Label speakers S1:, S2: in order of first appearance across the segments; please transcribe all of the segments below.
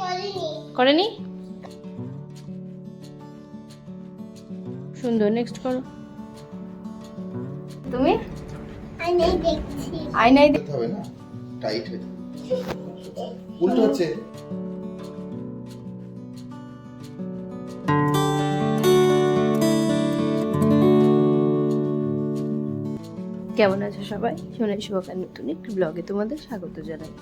S1: করিনি।
S2: করেনি? সুন্দর নেক্সট করো। তুমি?
S1: আমি দেখছি।
S2: আয়নায়
S3: করতে হবে না? টাইট হয়ে উল্টো হচ্ছে।
S2: কেমন আছো সবাই? সোনাই শুভকার নতুন একটি ব্লগে তোমাদের স্বাগত জানাই।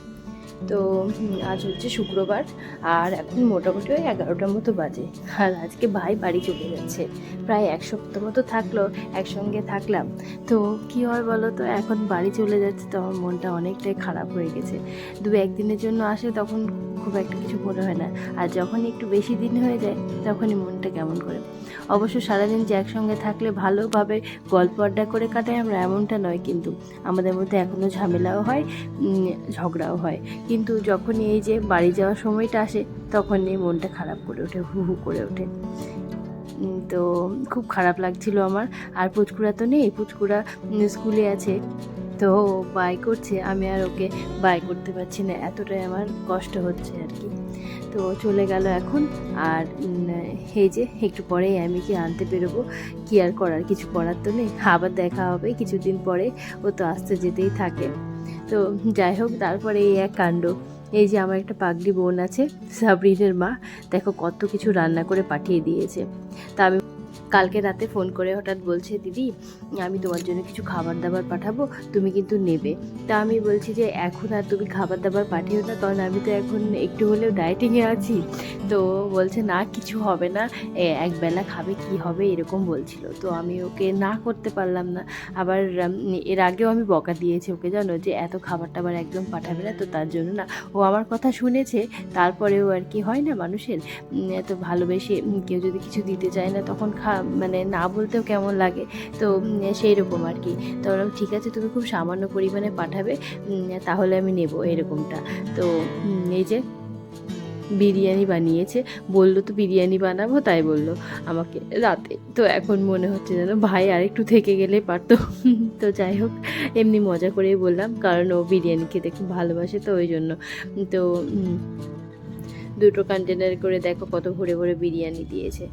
S2: তো আজ হচ্ছে শুক্রবার, আর এখন মোটামুটি ওই এগারোটার মতো বাজে। আর আজকে ভাই বাড়ি চলে যাচ্ছে। প্রায় এক সপ্তাহ মতো থাকল, একসঙ্গে থাকলাম। তো, কি হয় বলো তো, এখন বাড়ি চলে যাচ্ছে তো আমার মনটা অনেকটাই খারাপ হয়ে গেছে। দু একদিনের জন্য আসে তখন খুব একটা কিছু মনে হয় না। আর যখন একটু বেশি দিন হয়ে যায়, তখনই মনটা কেমন করে। অবশ্য সারাদিন যে একসঙ্গে থাকলে ভালোভাবে গল্প আড্ডা করে কাটাই আমরা এমনটা নয় কিন্তু। আমাদের মধ্যে এখনও ঝামেলাও হয় ঝগড়াও হয়। কিন্তু যখন এই যে বাড়ি যাওয়ার সময়টা আসে, তখনই মনটা খারাপ করে ওঠে, হু হু করে ওঠে। তো খুব খারাপ লাগছিল আমার। আর পুচকুড়া তো নেই, পুচকুড়া স্কুলে আছে। তো বাই করছে, আমি আর ওকে বাই করতে পারছি না, এতটাই আমার কষ্ট হচ্ছে আর কি। তো চলে গেল এখন, আর এই যে একটু পরেই আমি কি আনতে বেরোবো? কি আর করার, কিছু করার তো নেই। আবার দেখা হবে, কিছুদিন পরে ও তো আসতে যেতেই থাকে। তো যাই হোক, তারপরে এই এক কাণ্ড। এই যে আমার একটা পাগলি বোন আছে, সাবরিনের মা, দেখো কত কিছু রান্না করে পাঠিয়ে দিয়েছে। তা আমি কালকে রাতে ফোন করে হঠাৎ বলছে, দিদি, আমি তোমার জন্য কিছু খাবার দাবার পাঠাবো, তুমি কিন্তু নেবে। তা আমি বলছি যে, এখন আর তুমি খাবার দাবার পাঠিও না, কারণ আমি তো এখন একটু হলেও ডায়েটিংয়ে আছি। তো বলছে, না, কিছু হবে না একবেলা খাবে, কি হবে? এরকম বলছিল। তো আমি ওকে না করতে পারলাম না। আবার এর আগেও আমি বকা দিয়েছি ওকে, জানো, যে এত খাবার টাবার একদম পাঠাবে না, তো তার জন্য না। ও আমার কথা শুনেছে, তারপরেও আর কি হয় না মানুষের? এত ভালোবেসে কেউ যদি কিছু দিতে চায় না, তখন খা মানে না বলতেও কেমন লাগে। তো সেই রকম আর কি তো বললাম, ঠিক আছে, তুমি খুব সামান্য পরিমাণে পাঠাবে তাহলে আমি নেব, এরকমটা। তো এই যে বিরিয়ানি বানিয়েছে, বলল, তো বিরিয়ানি বানাবো? তাই বলল আমাকে রাতে। তো এখন মনে হচ্ছে যেন ভাই আরেকটু থেকে গেলে পারতো। তো যাই হোক, এমনি মজা করেই বললাম, কারণ ও বিরিয়ানি খেতে খুব ভালোবাসে তো ওই জন্য। তো দুটো কন্টেনার করে দেখো কত ভরে ভরে বিরিয়ানি দিয়েছে।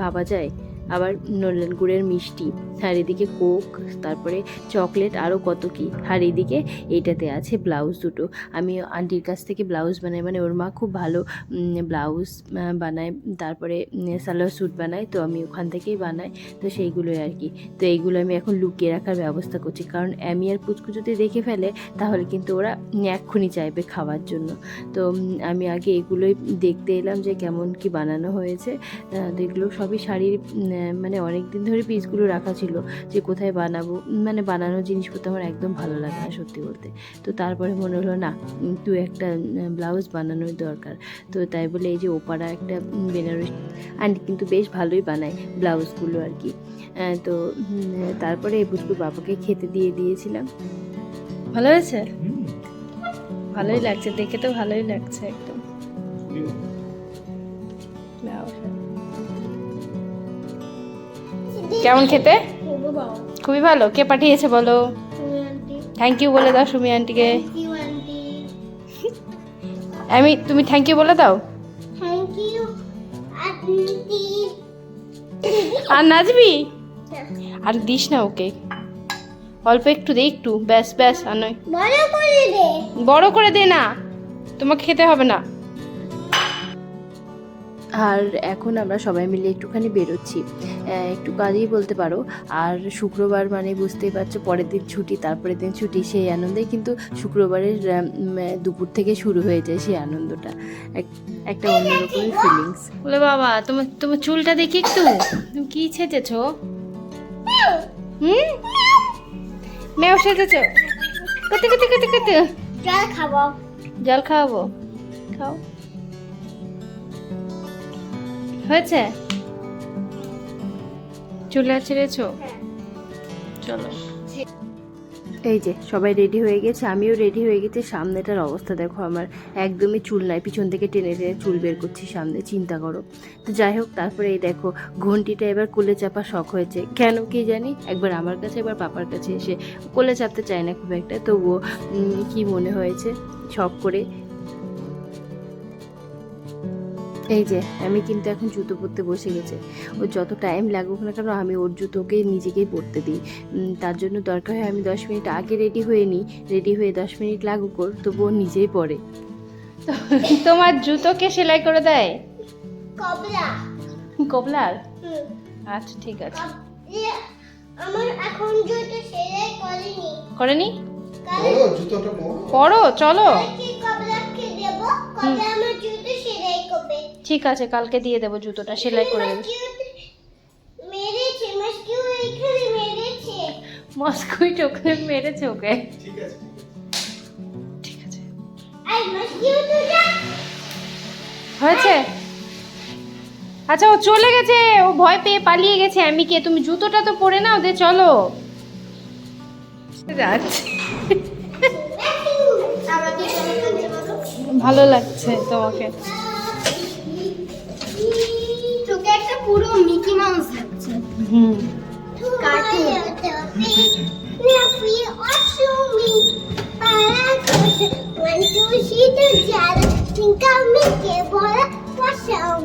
S2: ভাবা যায়? আবার নলেন গুড়ের মিষ্টি। আর এদিকে কোক, তারপরে চকলেট আরও কত কি। আর এদিকে এইটাতে আছে ব্লাউজ দুটো। আমি আন্টির কাছ থেকে ব্লাউজ বানাই মানে ওর মা খুব ভালো ব্লাউজ বানায়। তারপরে সালোয়ার স্যুট বানায়, তো আমি ওখান থেকেই বানাই। তো সেইগুলোই আর কি। তো এইগুলো আমি এখন লুকিয়ে রাখার ব্যবস্থা করছি। কারণ আমি আর পুচকু যদি দেখে ফেলে, তাহলে কিন্তু ওরা এক্ষুনি চাইবে খাওয়ার জন্য। তো আমি আগে এগুলোই দেখতে এলাম যে কেমন কি বানানো হয়েছে। তো এগুলো সবই শাড়ির মানে অনেক দিন ধরে পিসগুলো রাখা ছিল যে কোথায় বানাবো মানে বানানো জিনিসপত্র আমার একদম ভালো লাগে না সত্যি বলতে। তো তারপরে মনে হলো না তুই একটা ব্লাউজ বানানোর দরকার। তো তাই বলে এই যে ওপারা একটা বেনারস আন্টি কিন্তু বেশ ভালোই বানায় ব্লাউজগুলো আর কি। তো তারপরে এই পুচকুর বাবাকে খেতে দিয়ে দিয়েছিলাম। ভালো হয়েছে? ভালোই লাগছে দেখে তো ভালোই লাগছে একদম। কেমন খেতে? খুবই ভালো। কে পাঠিয়েছে বলো? থ্যাংক ইউ বলে দাও সুমি আন্টিকে। আমি তুমি থ্যাংক ইউ বলে দাও? আর নাচবি আর দিস না ওকে। অল্প একটু দে একটু। ব্যাস ব্যাস আর নয়।
S1: বড় করে দে।
S2: বড় করে দে না। তোমাকে খেতে হবে না। আর এখন আমরা সবাই মিলে একটুখানি বেরোচ্ছি। একটু কাজেই বলতে পারো। আর শুক্রবার মানে বুঝতেই পারছ পরের দিন ছুটি তারপরের দিন ছুটি সেই আনন্দে কিন্তু শুক্রবারের দুপুর থেকে শুরু হয়ে যায় সেই আনন্দটা। এক- একটা অন্যরকমই ফিলিংস বলে বাবা তোমার তোমার চুলটা দেখি একটু। তুমি কি ছেচেছো? হুম? মেও সেজেছো কত কত কত কত?
S1: জল খাব।
S2: জল খাওয়াবো। খাও। হয়েছে? চুলে ছেড়েছো? চলো। এই যে সবাই রেডি হয়ে গেছে আমিও রেডি হয়ে গেছি। সামনেটার অবস্থা দেখো আমার। একদমই চুল নাই পিছন থেকে টেনে টেনে চুল বের করছি সামনে চিন্তা করো। তো যাই হোক তারপরে এই দেখো ঘন্টিটা এবার কোলে চাপা শখ হয়েছে। কেন কি জানি একবার আমার কাছে একবার পাপার কাছে এসে কোলে চাপতে চায় না খুব একটা। তবুও কি মনে হয়েছে? শখ করে এই যে আমি কিন্তু এখন জুতো পরতে বসে গেছে। ওর যত টাইম লাগুক না কেন আমি ওর জুতোকে নিজেকেই পরতে দিই। তার জন্য দরকার হয় আমি দশ মিনিট আগে রেডি হয়ে নিই। রেডি হয়ে দশ মিনিট লাগুক ওর তবু ও নিজেই পরে। তোমার জুতোকে সেলাই করে দেয়?
S1: কবলা।
S2: কবলার? আচ্ছা ঠিক আছে।
S1: ইয়ে, আমার এখন জুতো সেলাই করিনি।
S2: করেনি? পড়ো চলো। ঠিক আছে কালকে দিয়ে দেবো জুতোটা সেলাই করে দেবে। মস্কুইট ওকে মেরেছে ওকে।
S3: ঠিক আছে।
S2: ঠিক হয়েছে? আচ্ছা ও চলে গেছে ও ভয় পেয়ে পালিয়ে গেছে। আমি কে তুমি জুতোটা তো পরে নাও দে চলো। ভালো লাগছে তোমাকে।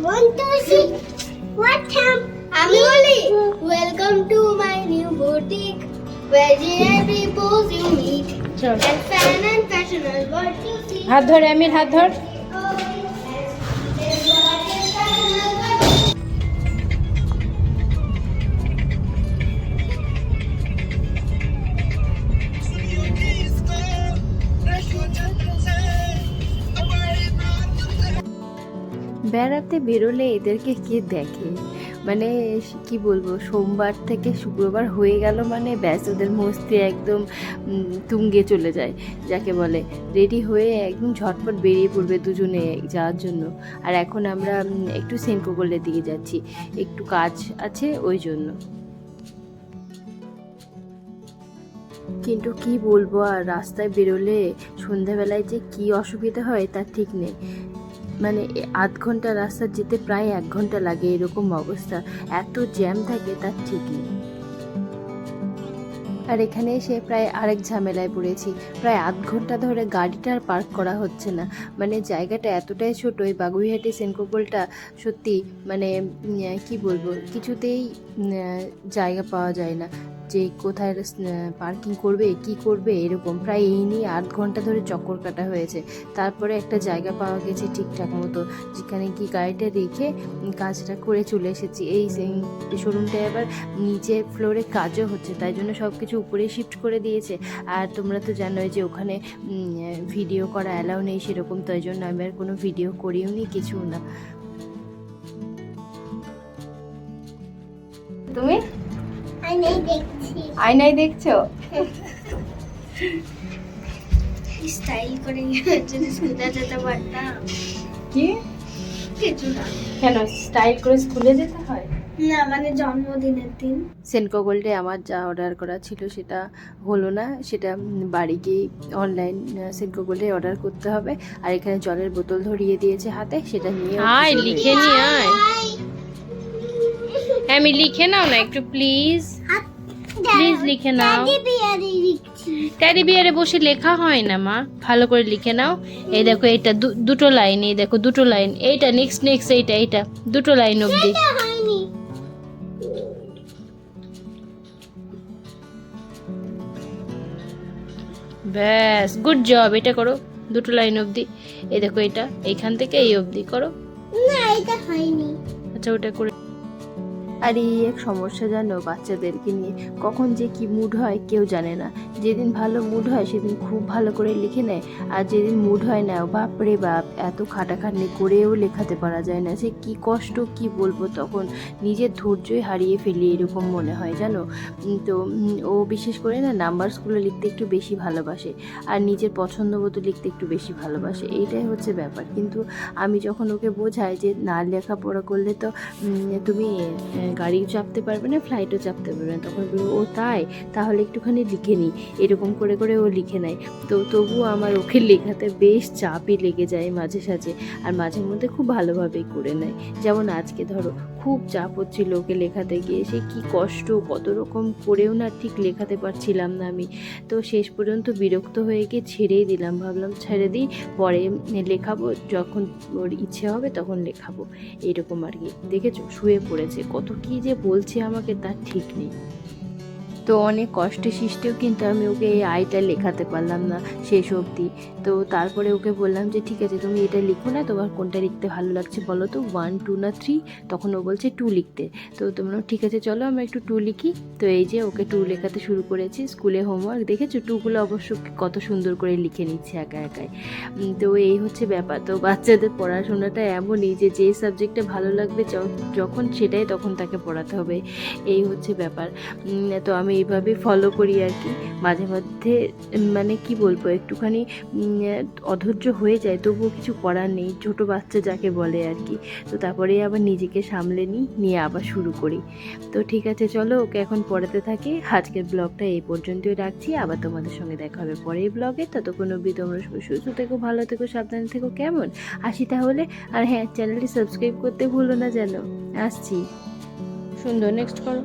S1: One, two, three. What time? আমি বলি welcome to my new boutique
S2: হাত ধরে আমি হাত ধর বেড়াতে বেরোলে এদেরকে কে দেখে? মানে কি বলব, সোমবার থেকে শুক্রবার হয়ে গেল মানে ব্যাস ওদের মস্তি একদম তুঙ্গে চলে যায়, যাকে বলে। রেডি হয়ে একদম ঝটপট বেরিয়ে পড়বে দুজনে যাওয়ার জন্য। আর এখন আমরা একটু সেনকোগলের দিকে যাচ্ছি। একটু কাজ আছে ওই জন্য। কিন্তু কি বলব, আর রাস্তায় বেরোলে সন্ধ্যাবেলায় যে কি অসুবিধা হয় তার ঠিক নেই। মানে আধ ঘণ্টা রাস্তা যেতে প্রায় এক ঘণ্টা লাগে, এরকম অবস্থা। এত জ্যাম থাকে তার ঠিকই। আর এখানে এসে প্রায় আরেক ঝামেলায় পড়েছি। প্রায় আধ ঘণ্টা ধরে গাড়িটা আর পার্ক করা হচ্ছে না। মানে জায়গাটা এতটাই ছোট, এই বাগুইহাটি সেনকোপলটা সত্যি মানে কি বলব? কিছুতেই জায়গা পাওয়া যায় না। যে কোথায় পার্কিং করবে, কি করবে, এরকম প্রায় এই নিয়ে আধ ঘণ্টা ধরে চক্কর কাটা হয়েছে। তারপরে একটা জায়গা পাওয়া গেছে ঠিকঠাক মতো, যেখানে কি গাড়িটা রেখে কাজটা করে চলে এসেছি। এই শোরুমটা এবার নিচে ফ্লোরে কাজও হচ্ছে, তাই জন্য সব কিছু উপরে শিফট করে দিয়েছে। আর তোমরা তো জানোই যে ওখানে ভিডিও করা অ্যালাউ নেই সেরকম, তাই জন্য আমি আর কোনো ভিডিও করিও নি, কিছু না। তুমি? আয়নায় দেখছ।
S1: স্টাইল করে যদি সুন্দর যেতে পারতাম।
S2: কি?
S1: কিছু না।
S2: কেন স্টাইল করে স্কুলে যেতে হয়?
S1: না মানে জন্মদিনের দিন।
S2: সেনকো গোল্ডে আমার যা অর্ডার করা ছিল সেটা হলো না। সেটা বাড়ি গিয়ে অনলাইন সেনকো গোল্ডে অর্ডার করতে হবে। আর এখানে জলের বোতল ধরিয়ে দিয়েছে হাতে সেটা নিয়ে
S4: আয় লিখে নিয়ে আয়। আমি লিখে নাও না একটু প্লিজ প্লিজ লিখে নাও। ট্যাডি বিয়ারে বসে লেখা হয় না মা। ভালো করে লিখে নাও। এই দেখো এটা দুটো লাইন এই দেখো দুটো লাইন এইটা নেক্সট নেক্সট এইটা এইটা। দুটো লাইন অবধি। ব্যাস গুড জব এটা করো। দুটো লাইন অবধি। এই দেখো এটা এইখান থেকে এই অবধি করো।
S1: না এটা হয়নি।
S4: আচ্ছা ওটা করে
S2: আর এই এক সমস্যা জানো বাচ্চাদেরকে নিয়ে। কখন যে কি মুড হয় কেউ জানে না। যেদিন ভালো মুড হয়, সেদিন খুব ভালো করে লিখে নেয়। আর যেদিন মুড হয় না, বাপরে বাপ, এত খাটাখাটনি করেও লেখাতে পারা যায় না। সে কি কষ্ট, কি বলব তখন? নিজের ধৈর্যই হারিয়ে ফেলি, এরকম মনে হয়, জানো? তো ও বিশেষ করে না নাম্বারসগুলো লিখতে একটু বেশি ভালোবাসে। আর নিজের পছন্দ মতো লিখতে একটু বেশি ভালোবাসে। এইটাই হচ্ছে ব্যাপার। কিন্তু আমি যখন ওকে বোঝাই যে, না, লেখাপড়া করলে তো তুমি গাড়িও চাপতে পারবে না ফ্লাইটও চাপতে পারবে না। তখন ও তাই, তাহলে একটুখানি লিখে নিই এরকম করে করে ও লিখে নেয়। তো তবুও আমার ওকে লেখাতে বেশ চাপই লেগে যায় মাঝে সাঝে। আর মাঝে মধ্যে খুব ভালোভাবেই করে নেয়। যেমন আজকে ধরো, খুব চাপ হচ্ছিল ওকে লেখাতে গিয়ে। সে কি কষ্ট, কত রকম করেও না ঠিক লেখাতে পারছিলাম না আমি। তো শেষ পর্যন্ত বিরক্ত হয়ে গিয়ে ছেড়েই দিলাম। ভাবলাম, ছেড়ে দিই, পরে লেখাবো। যখন ওর ইচ্ছে হবে তখন লেখাবো। এরকম আর কি। দেখেছ? শুয়ে পড়েছে। কত কি যে বলছে আমাকে, তার ঠিক নেই। তো অনেক কষ্টে সৃষ্টেও কিন্তু আমি ওকে এই আইটা লেখাতে পারলাম না শেষ অবধি। তো তারপরে ওকে বললাম যে, ঠিক আছে, তুমি এটা লিখো না, তোমার কোনটা লিখতে ভালো লাগছে বলো তো ওয়ান টু না থ্রি তখন ও বলছে টু লিখতে। তো তোমরা ঠিক আছে, চলো আমরা একটু টু লিখি। তো এই যে ওকে টু লেখাতে শুরু করেছি, স্কুলে হোমওয়ার্ক দেখেছ টুগুলো অবশ্য কত সুন্দর করে লিখে নিচ্ছে একা একাই। তো এই হচ্ছে ব্যাপার। তো বাচ্চাদের পড়াশোনাটা এমনই যে যে সাবজেক্টে ভালো লাগবে যখন সেটাই তখন তাকে পড়াতে হবে। এই হচ্ছে ব্যাপার। তো আমি এইভাবে ফলো করি আর কি। মাঝে মধ্যে মানে কি বলব, একটুখানি অধৈর্য হয়ে যায়, তবুও কিছু করার নেই, ছোট বাচ্চা যাকে বলে আর কি। তো তারপরে আবার নিজেকে সামলে নিই, নিয়ে আবার শুরু করি। তো ঠিক আছে, চলো, ওকে এখন পড়াতে থাকি। আজকের ব্লগটা এই পর্যন্তই রাখছি। আবার তোমাদের সঙ্গে দেখা হবে পরের ব্লগে। ততক্ষণ অবধি তোমরা সুস্থ থেকো, ভালো থেকো, সাবধানে থেকো, কেমন? আসি তাহলে। আর হ্যাঁ চ্যানেলটি সাবস্ক্রাইব করতে ভুলো না যেন। আসছি।
S4: সুন্দর নেক্সট করো।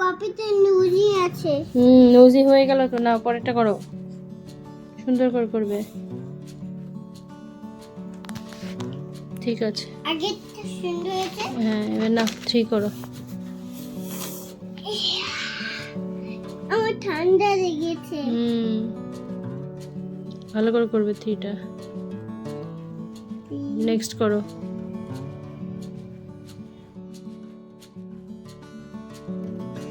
S1: কপিতে নুজি আছে।
S4: হুম নৌজি হয়ে গেল তো না পরেরটা করো। সুন্দর করে করবে। ঠিক আছে।
S1: আগে সুন্দর হয়েছে।
S4: হ্যাঁ এবার না থ্রি করো।
S1: আমার ঠান্ডা লেগেছে।
S4: হুম ভালো করে করবে থ্রিটা নেক্সট করো।